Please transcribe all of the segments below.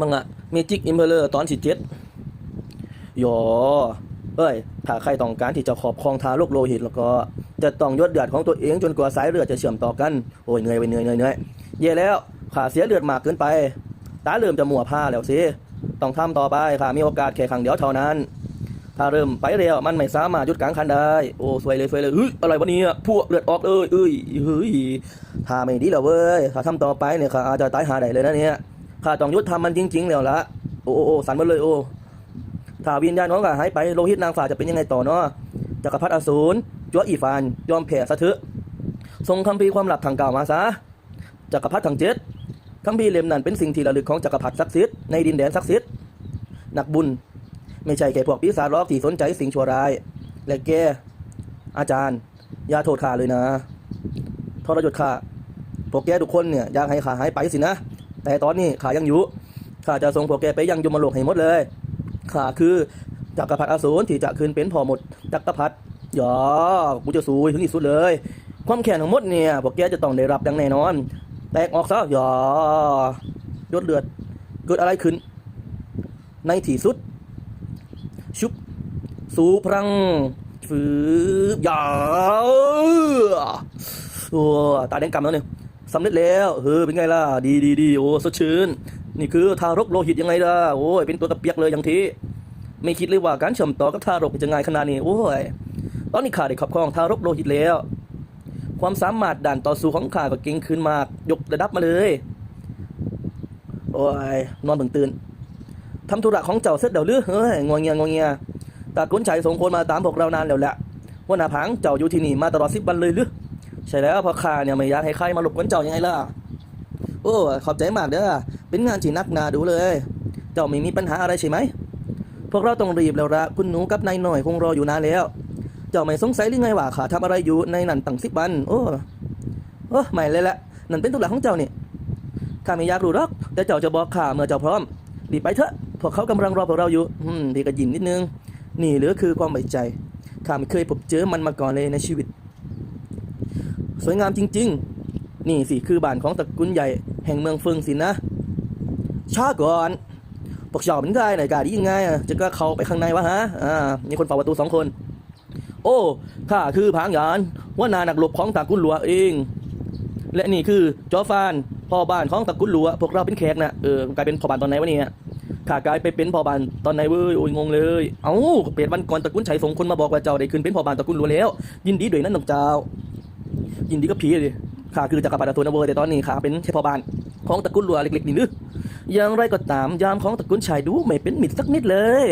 มังอะเมจิกอิมเพลเลอร์ตอนที่เจ็ดยอเอ้ย ถ้าใครต้องการที่จะขอบครองทารกโลหิต แล้วก็ จะต้องยดเดือดของตัวเองจนกว่าสายเลือดจะเชื่อมต่อกัน โอ้ยเหนื่อยไปเหนื่อยเหนื่อยเหนื่อยเย่แล้วขาเสียเลือดมากเกินไป ตาเริ่มจะมัวผ้าแล้วสิ ต้องทำต่อไปค่ะมีโอกาสแค่ครั้งเดียวเท่านั้น ถ้าเริ่มไปเร็วมันไม่สามารถยุดกลางคันได้ โอ้สวยเลยสวยเลยเฮ้ยอะไรวะเนี่ยพวกเลือดออกเลยเอ้ยเฮ้ยถ้าไม่ดีแล้วเว้ย ถ้าทำต่อไปเนี่ยข้าอาจจะตายหาได้เลยนะเนี่ย ข้าต้องยุดทำมันจริง ๆ แล้วละโอ้โอ้สันมดเลยโอ้ถ้าวิญญาณน้องก็หายไปโลหิตนางฟ้าจะเป็นยังไงต่อเนาะจักรพรรดิอสูรจัวอีฟาน ยอมแพ้ซะเถอทรงคัมภีร์ความหลับทางเก่ามาซะจักรพรรดิทั้งเจ็ดคัมภีร์เล่มนั้นเป็นสิ่งที่ระลึกของจักรพรรดิศักดิ์สิทธิ์ในดินแดนศักดิ์สิทธิ์นักบุญ ไม่ใช่แค่พวกปีศาจหรอกที่สนใจสิ่งชั่วร้าย และแกอาจารย์อย่าโทษข้าเลยนะทรยศข้าพวกแกทุกคนเนี่ยอยากให้ข้าหายไปสินะ แต่ตอนนี้ข้ายังอยู่ข้าจะส่งพวกแกไปยังยมโลกให้หมดเลยข้าคือจักรพรรดิอสูรที่จะคืนเป็นพ่อหมดจักรพรรดิหยอกูจะสู้ถึงที่สุดเลย ความแค้นทั้งหมดเนี่ยพวกแกจะต้องได้รับดังแน่นอน แตกออกซะหยอยดเลือดเกิดอะไรขึ้น ในที่สุด ชุบสูพลังฝืบยาวโอ้ตาแดงกำแล้วเนี่ย สำเร็จแล้วเฮ้ยเป็นไงล่ะ ดีดีดีโอ้สดชื่น นี่คือทารกโลหิตยังไงล่ะ โอ้ย เป็นตัวตะเปียกเลยอย่างทีไม่คิดเลยว่าการเชื่อมต่อกับทารกจะง่ายขนาดนี้ โอ้ย ตอนนี้ข้าได้ครอบครองทารกโลหิตแล้ว ความสามารถด่านต่อสู้ของข้าก็เก่งขึ้นมาก ยกระดับมาเลย โอ้ย นอนเพิ่งตื่นทำธุระของเจ้าเสร็จเดี๋ยวลือเฮ้ย งวงเงียงวงเงียตากุนชัยสงคนมาตามพวกเรานานแล้วแหละว่านาพังเจ้าอยู่ที่นี่มาตลอดสิบวันเลยหรือ ใช่แล้วพราะข้าเนี่ยไม่อยากให้ใครมาหลบกวนเจ้ายังไงล่ะ โอ้ขอบใจมากเด้อเป็นงานที่นักหนาดูเลย เจ้าไม่มีปัญหาอะไรใช่ไหม พวกเราต้องรีบแล้วละคุณหนูกับนายหน่อยคงรออยู่นานแล้ว เจ้าไม่สงสัยหรือไงว่าข้าทำอะไรอยู่ในนั่นตั้งสิบวัน โอ้โอ้ไม่เลยละนั่นเป็นธุระของเจ้านี่ข้าไม่อยากรู้หรอก แต่เจ้าจะบอกข้าเมื่อเจ้าพร้อมรีบไปเถอะพวกเขากำลังรอพวกเราอยู่อืมพี่ก็ยินนิดนึง นี่เหรือคือความไว้ใจข้าไม่เคยพบเจอมันมาก่อนเลยในชีวิต สวยงามจริง ๆ นี่สิคือบ้านของตระกูลใหญ่แห่งเมืองเฟิงสินะชาก่อนพวกเจ้าเป็นใครไหนกล้าดียังไงจะก็เข้าไปข้างในวะฮะอ่ามีคนเฝ้าประตูสองคน โอ้ข้าคือผางหยานว่านานักรบของตระกูลหลัวเอง และนี่คือจอฟานพ่อบ้านของตระกูลหลัวพวกเราเป็นแขกนะเออกลายเป็นพ่อบ้านตอนไหนวะเนี่ยข้ากลายไปเป็นพ่อบ้านตอนไหนเว้ยโอ้ยงงเลย เอ้าเปลี่ยนวันก่อนตระกูลชัยส่งคนมาบอกว่าเจ้าได้ขึ้นเป็นพ่อบ้านตระกูลหลัวแล้ว ยินดีด้วยนั่นน้องเจ้า ยินดีกับพี่เลยข้าคือจักรพรรดิอสูรนเว้ยแต่ตอนนี้ข้าเป็นแค่พ่อบ้านของตระกูลหลัวเล็กๆนี่นึอย่างไรก็ตามยามของตระกูลชัยดูไม่เป็นมิตรสักนิดเลย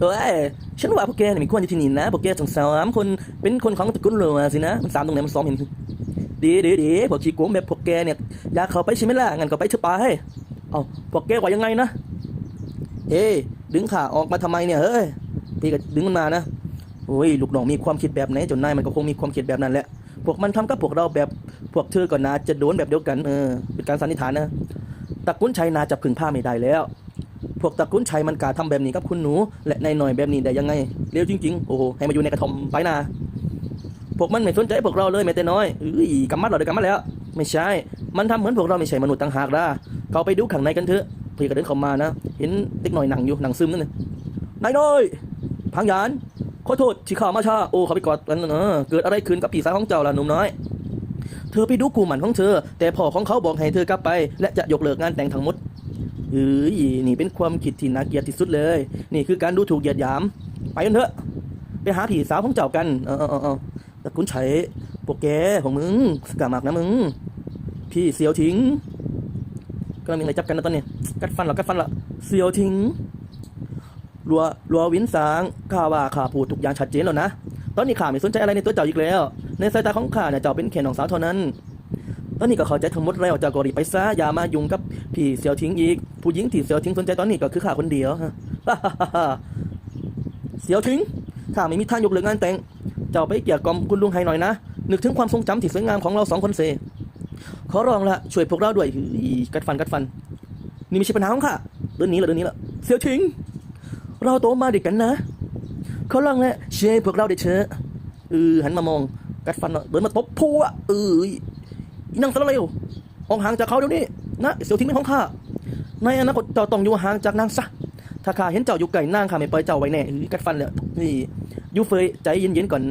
เอ้ยฉันว่าพวกแกเนี่ยมีควรอยู่ที่นี่นะพวกแกสองสามคนเป็นคนของตระกูลหลัวสินะมันสามตรงไหนมันสองเห็นดีดีดีพวกขี้โกงแบบพวกแกเนี่ยอยากเข้าไปใช่ไหมล่ะงั้นก็ไปเถอะไปเอาพวกแกว่ายังไงนะเฮ้ดึงขาออกมาทำไมเนี่ยเฮ้ยพี่ก็ดึงมันมานะโอ้ยลูกน้องมีความคิดแบบไหนจนนายมันก็คงมีความคิดแบบนั้นแหละ พวกมันทำกับพวกเราแบบพวกเธอก็น่าจะโดนแบบเดียวกันเออเป็นการสันนิษฐานนะตระกุนชัยนาจะพึ่งผ้าไม่ได้แล้ว พวกตระกุนชัยมันกล้าทำแบบนี้กับคุณหนู และนายหน่อยแบบนี้ได้ยังไงเร็วจริงๆโอ้โหให้มาอยู่ในกระท่อมไปนะพวกมันไม่สนใจพวกเราเลยแม้แต่น้อยเอ้ยกำมัดเราได้กำมัดแล้ว ไม่ใช่ มันทำเหมือนพวกเราไม่ใช่มนุษย์ต่างหากล่ะเขาไปดูข้างในกันเถอะพี่ก็เดินเข้ามานะ เห็นเด็กหน่อยหนังอยู่หนังซึมนั่นน่ะนายน้อยพังยาน ขอโทษที่ข้ามาช้าโอ้เขาไปกอดกันเออเกิดอะไรขึ้นกับพี่สาวของเจ้าล่ะหนุ่มน้อย เธอไปดูกูหมันของเธอ แต่พ่อของเขาบอกให้เธอกลับไป และจะยกเลิกงานแต่งทั้งหมดเฮ้ยนี่เป็นความคิดที่น่าเกลียดที่สุดเลย นี่คือการดูถูกเหยียดหยาม ไปกันเถอะ ไปหาผีสาวของเจ้ากัน เออเออเออเออตระกุนไฉพวกแกของมึงสกามักนะมึง พี่เสียวทิ้งก็มีอะไรจับกันนะตอนนี้ กัดฟันหรอกัดฟันหรอเสียวทิ้ง รัวรัววินสางข้าว่าข้าพูดทุกอย่างชัดเจนแล้วนะ ตอนนี้ข้าไม่สนใจอะไรในตัวเจ้าอีกแล้ว ในสายตาของข้าเนี่ยเจ้าเป็นแค่น้องสาวเท่านั้น ตอนนี้ก็เข้าใจทั้งหมดแล้วเจ้าก็รีบไปซะอย่ามายุ่งกับพี่เสียวทิ้งอีก ผู้หญิงที่เสียวทิ้งสนใจตอนนี้ก็คือข้าคนเดียวฮะเสียวทิ้งข้าไม่มีทางยกเลิกงานแต่ง เจ้าไปเกี่ยกล่อมคุณลุงให้หน่อยนะ นึกถึงความทรงจำที่สวยงามของเราสองคนเซขอร้องละช่วยพวกเราด้วยกัดฟันกัดฟัน นี่ไม่ใช่ปัญหาของข้าเดินนี้ละเดินนี้ละเสียวทิ้ง เราโตมาด้วยกันนะ เขอร้องละช่วยพวกเราได้เถอะเออหันมามอง กัดฟันเดินมาตบพัวเออนั่งสารเลวออกห่างจากเขาเดี๋ยวนี้นะเสียวทิ้งเป็นของข้าในอนาคตเจ้าต้องอยู่ห่างจากนางซะถ้าข้าเห็นเจ้าอยู่ไกลนางข้าไม่ปล่อยเจ้าไว้แน่อื้อกัดฟันเลยนี่อยูเฟยใจเย็นๆก่อน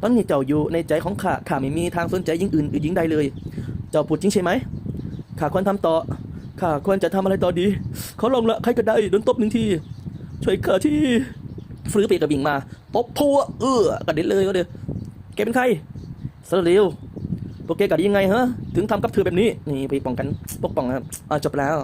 ตอนนี้เจ้าอยู่ในใจของข้าข้าไม่มีทางสนใจยิงอื่นหรือยิงใดเลย เจ้าพูดจริงใช่ไหมข้าควรทำต่อข้าควรจะทำอะไรต่อดี เขาลองละใครก็ได้โดนตบหนึ่งที ช่วยข้าที่ฟื้นไปกระบิ่งมาตบพัวเออกระเด็นเลยก็เดียวแกเป็นใครสารเลวพวกแกกัดยังไงฮะ ถึงทำกับเธอแบบนี้ นี่ไปป้องกันปกป้องครับอ่าจบแล้ว